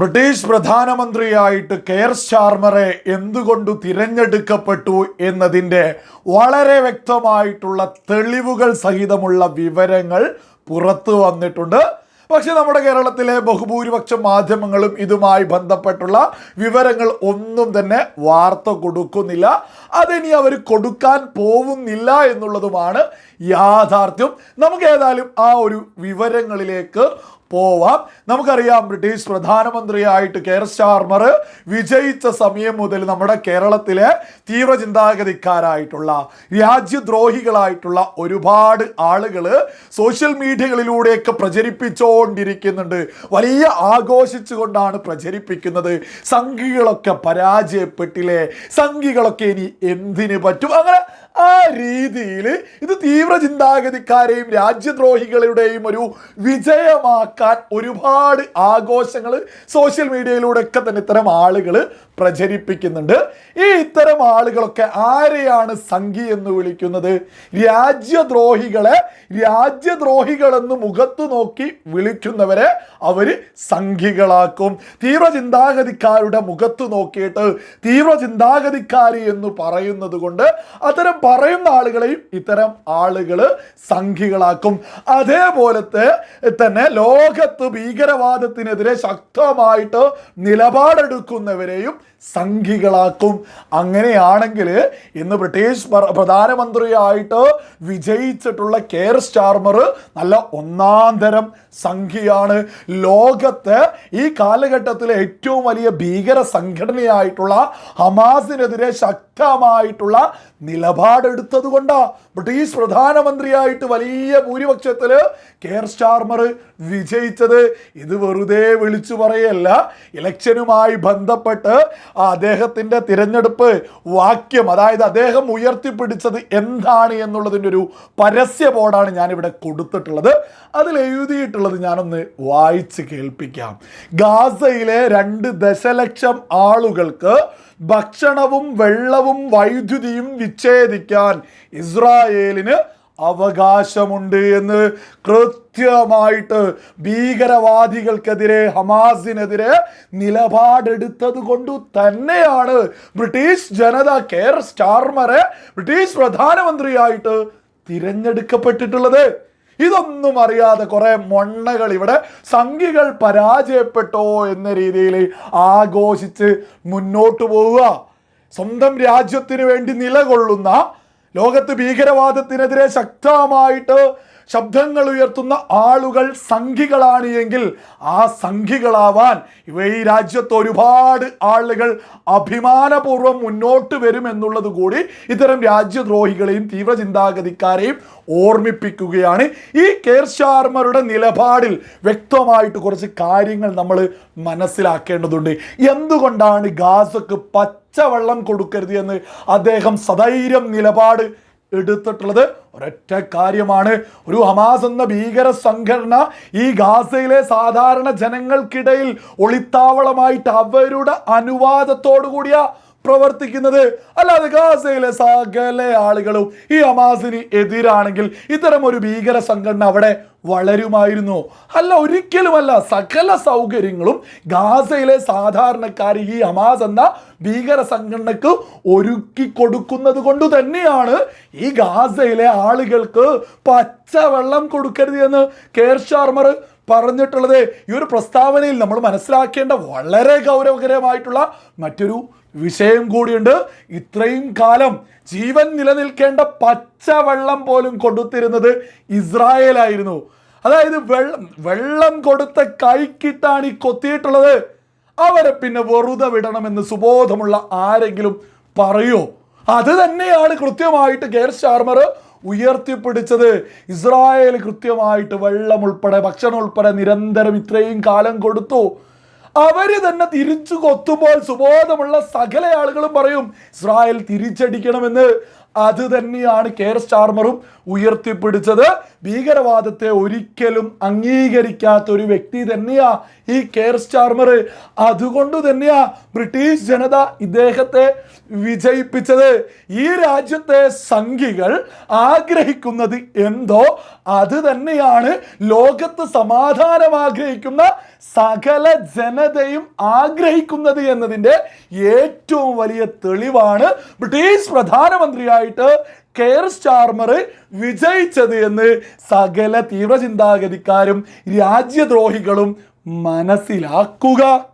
British പ്രധാനമന്ത്രിയായിട്ട് care സ്റ്റാർമറെ എന്തുകൊണ്ട് തിരഞ്ഞെടുക്കപ്പെട്ടു എന്നതിന്റെ വളരെ വ്യക്തമായിട്ടുള്ള തെളിവുകൾ സഹിതമുള്ള വിവരങ്ങൾ പുറത്തു വന്നിട്ടുണ്ട്. പക്ഷെ നമ്മുടെ കേരളത്തിലെ ബഹുഭൂരിപക്ഷം മാധ്യമങ്ങളും ഇതുമായി ബന്ധപ്പെട്ടുള്ള വിവരങ്ങൾ ഒന്നും തന്നെ വാർത്ത കൊടുക്കുന്നില്ല. അതിനി അവർ കൊടുക്കാൻ പോകുന്നില്ല എന്നുള്ളതുമാണ് യാഥാർത്ഥ്യം. നമുക്ക് ഏതായാലും ആ ഒരു വിവരങ്ങളിലേക്ക് പോവാം. നമുക്കറിയാം ബ്രിട്ടീഷ് പ്രധാനമന്ത്രിയായിട്ട് കെയർ സ്റ്റാർമർ വിജയിച്ച സമയം മുതൽ നമ്മുടെ കേരളത്തിലെ തീവ്ര ചിന്താഗതിക്കാരായിട്ടുള്ള രാജ്യദ്രോഹികളായിട്ടുള്ള ഒരുപാട് ആളുകൾ സോഷ്യൽ മീഡിയകളിലൂടെയൊക്കെ പ്രചരിപ്പിച്ചുകൊണ്ടിരിക്കുന്നുണ്ട് വലിയ ആഘോഷിച്ചുകൊണ്ടാണ് പ്രചരിപ്പിക്കുന്നത്. സംഘികളൊക്കെ പരാജയപ്പെട്ടില്ലേ? സംഘികളൊക്കെ ഇനി എന്തിന് പറ്റും? അങ്ങനെ ആ രീതിയിൽ ഇത് തീവ്ര ചിന്താഗതിക്കാരെയും രാജ്യദ്രോഹികളുടെയും ഒരു വിജയമാക്കാൻ ഒരുപാട് ആഘോഷങ്ങൾ സോഷ്യൽ മീഡിയയിലൂടെ ഒക്കെ തന്നെ ഇത്തരം ആളുകൾ പ്രചരിപ്പിക്കുന്നുണ്ട്. ഈ ഇത്തരം ആളുകളൊക്കെ ആരെയാണ് സംഘി എന്ന് വിളിക്കുന്നത്? രാജ്യദ്രോഹികളെ രാജ്യദ്രോഹികളെന്ന് മുഖത്തു നോക്കി വിളിക്കുന്നവരെ അവർ സംഘികളാക്കും. തീവ്ര ചിന്താഗതിക്കാരുടെ മുഖത്ത് നോക്കിയിട്ട് തീവ്ര ചിന്താഗതിക്കാരി എന്ന് പറയുന്നത് കൊണ്ട് അത്തരം പറയുന്ന ആളുകളെയും ഇത്തരം ആളുകൾ സംഘികളാക്കും. അതേപോലത്തെ തന്നെ ലോകത്ത് ഭീകരവാദത്തിനെതിരെ ശക്തമായിട്ട് നിലപാടെടുക്കുന്നവരെയും സംഘികളാക്കും. അങ്ങനെയാണെങ്കിൽ ഇന്ന് ബ്രിട്ടീഷ് പ്രധാനമന്ത്രിയായിട്ട് വിജയിച്ചിട്ടുള്ള കെയർ സ്റ്റാർമർ നല്ല ഒന്നാം തരം സംഘിയാണ്. ലോകത്ത് ഈ കാലഘട്ടത്തിലെ ഏറ്റവും വലിയ ഭീകര സംഘടനയായിട്ടുള്ള ഹമാസിനെതിരെ ശക്തമായിട്ടുള്ള നിലപാടെടുത്തത് കൊണ്ടാ ബ്രിട്ടീഷ് പ്രധാനമന്ത്രിയായിട്ട് വലിയ ഭൂരിപക്ഷത്തിൽ കെയർ സ്റ്റാർമർ വിജയിച്ചത് ഇത് വെറുതെ വിളിച്ചു പറയല്ല. ഇലക്ഷനുമായി ബന്ധപ്പെട്ട് അദ്ദേഹത്തിന്റെ തിരഞ്ഞെടുപ്പ് വാക്യം അതായത് അദ്ദേഹം ഉയർത്തിപ്പിടിച്ചത് എന്താണ് എന്നുള്ളതിന്റെ ഒരു പരസ്യ ബോർഡാണ് ഞാനിവിടെ കൊടുത്തിട്ടുള്ളത്. അതിൽ എഴുതിയിട്ടുള്ളത് ഞാനൊന്ന് വായിച്ച് കേൾപ്പിക്കാം. ഗാസയിലെ രണ്ട് ദശലക്ഷം ആളുകൾക്ക് ഭക്ഷണവും വെള്ളവും വൈദ്യുതിയും വിച്ഛേദിക്കാൻ ഇസ്രായേലിന് അവകാശമുണ്ട് എന്ന് കൃത്യമായിട്ട് ഭീകരവാദികൾക്കെതിരെ ഹമാസിനെതിരെ നിലപാടെടുത്തത് കൊണ്ട് തന്നെയാണ് ബ്രിട്ടീഷ് ജനത കെയർ സ്റ്റാർമറെ ബ്രിട്ടീഷ് പ്രധാനമന്ത്രിയായിട്ട് തിരഞ്ഞെടുക്കപ്പെട്ടിട്ടുള്ളത്. ഇതൊന്നും അറിയാതെ കുറെ മൊണ്ണകൾ ഇവിടെ സംഖ്യകൾ പരാജയപ്പെട്ടോ എന്ന രീതിയിൽ ആഘോഷിച്ച് മുന്നോട്ട് പോവുക. സ്വന്തം രാജ്യത്തിന് വേണ്ടി നിലകൊള്ളുന്ന ലോകത്ത് ഭീകരവാദത്തിനെതിരെ ശക്തമായിട്ട് ശബ്ദങ്ങൾ ഉയർത്തുന്ന ആളുകൾ സംഘികളാണ് എങ്കിൽ ആ സംഘികളാവാൻ ഇവ ഈ രാജ്യത്ത് ഒരുപാട് ആളുകൾ അഭിമാനപൂർവം മുന്നോട്ട് വരും എന്നുള്ളത് കൂടി ഇത്തരം രാജ്യദ്രോഹികളെയും തീവ്ര ചിന്താഗതിക്കാരെയും ഓർമ്മിപ്പിക്കുകയാണ്. ഈ കെയർ ശാർമറുടെ നിലപാടിൽ വ്യക്തമായിട്ട് കുറച്ച് കാര്യങ്ങൾ നമ്മൾ മനസ്സിലാക്കേണ്ടതുണ്ട്. എന്തുകൊണ്ടാണ് ഗാസക്ക് പച്ചവെള്ളം കൊടുക്കരുത് എന്ന് അദ്ദേഹം സധൈര്യം നിലപാട് എടുത്തിട്ടുള്ളത്. ഒരൊറ്റ കാര്യമാണ്. ഒരു ഹമാസ് എന്ന ഭീകര സംഘടന ഈ ഗാസയിലെ സാധാരണ ജനങ്ങൾക്കിടയിൽ ഒളിത്താവളമായിട്ട് അവരുടെ അനുവാദത്തോടു കൂടിയ പ്രവർത്തിക്കുന്നത്. അല്ലാതെ ഗാസയിലെ സകല ആളുകളും ഈ ഹമാസിന് എതിരാണെങ്കിൽ ഇത്തരം ഒരു ഭീകര സംഘടന അവിടെ വളരുമായിരുന്നു. അല്ല ഒരിക്കലുമല്ല. സകല സൗകര്യങ്ങളും ഗാസയിലെ സാധാരണക്കാർ ഈ ഹമാസ് എന്ന ഭീകര സംഘടനക്ക് ഒരുക്കി കൊടുക്കുന്നത് കൊണ്ട് തന്നെയാണ് ഈ ഗാസയിലെ ആളുകൾക്ക് പച്ചവെള്ളം കൊടുക്കരുത് എന്ന് കെയർ ഷാർമർ പറഞ്ഞിട്ടുള്ളത്. ഈ ഒരു പ്രസ്താവനയിൽ നമ്മൾ മനസ്സിലാക്കേണ്ട വളരെ ഗൗരവകരമായിട്ടുള്ള മറ്റൊരു വിഷയം കൂടിയുണ്ട്. ഇത്രയും കാലം ജീവൻ നിലനിൽക്കേണ്ട പച്ചവെള്ളം പോലും കൊടുത്തിരുന്നത് ഇസ്രായേലായിരുന്നു. അതായത് വെള്ളം വെള്ളം കൊടുത്ത കൈക്കിട്ടാണ് ഈ കൊത്തിയിട്ടുള്ളത്. അവരെ പിന്നെ വെറുതെ വിടണമെന്ന് സുബോധമുള്ള ആരെങ്കിലും പറയോ? അത് തന്നെയാണ് കൃത്യമായിട്ട് ഗെയർ ഷാർമർ ഉയർത്തിപ്പിടിച്ചത്. ഇസ്രായേൽ കൃത്യമായിട്ട് വെള്ളം ഉൾപ്പെടെ ഭക്ഷണം ഉൾപ്പെടെ നിരന്തരം ഇത്രയും കാലം കൊടുത്തു. അവർ തന്നെ തിരിച്ചു കൊത്തുമ്പോൾ സുബോധമുള്ള സകല ആളുകളും പറയും ഇസ്രായേൽ തിരിച്ചടിക്കണമെന്ന്. അത് തന്നെയാണ് കെയർ സ്റ്റാർമറും ഉയർത്തിപ്പിടിച്ചത്. ഭീകരവാദത്തെ ഒരിക്കലും അംഗീകരിക്കാത്ത ഒരു വ്യക്തി തന്നെയാ ഈ കെയർ സ്റ്റാർമർ അതുകൊണ്ട് തന്നെയാ ബ്രിട്ടീഷ് ജനത ഇദ്ദേഹത്തെ വിജയിപ്പിച്ചത്. ഈ രാജ്യത്തെ സംഘികൾ ആഗ്രഹിക്കുന്നത് എന്തോ അത് തന്നെയാണ്. ലോകത്ത് സമാധാനം ആഗ്രഹിക്കുന്ന സകല ജനതയും ആഗ്രഹിക്കുന്നത് എന്നതിന്റെ ഏറ്റവും വലിയ തെളിവാണ് ബ്രിട്ടീഷ് പ്രധാനമന്ത്രിയായിട്ട് കെയർ സ്റ്റാർമർ വിജയിച്ചത് എന്ന് സകല തീവ്രചിന്താഗതിക്കാരും രാജ്യദ്രോഹികളും മനസ്സിലാക്കുക.